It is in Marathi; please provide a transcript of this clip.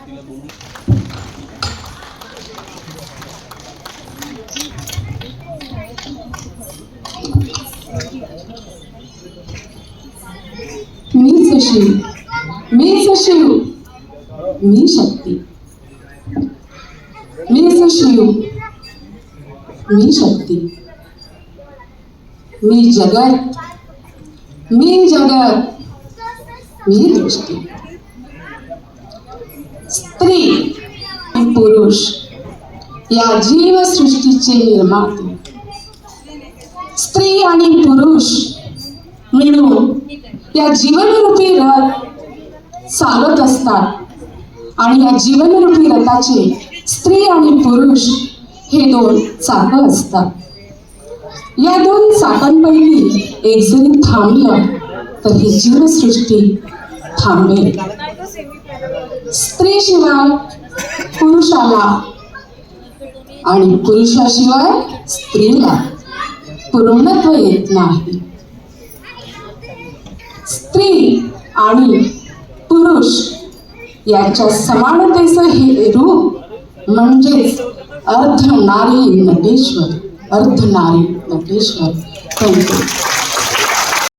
मी शिव मी शिव मी शक्ती. मी शिव मी शक्ती. मी जगत. मी जगत. मी दृष्टी. स्त्री पुरुष या जीवसृष्टीचे निर्माते. स्त्री आणि पुरुष मिळून या जीवनरूपी रथ चालत असतात. आणि या जीवनरूपी रथाचे स्त्री आणि पुरुष हे दोन चाकं असतात. या दोन चाकांपैकी एक जरी थांबलं तर ही जीवसृष्टी थांबेल. स्त्रीशिवाय पुरुषाला आणि पुरुषाशिवाय स्त्रीला पूर्णत्व येत नाही. स्त्री आणि पुरुष याच्या समानतेचं हे रूप म्हणजेच अर्ध नारी नटेश्वर अर्ध नारी नटेश्वर. थँक्यू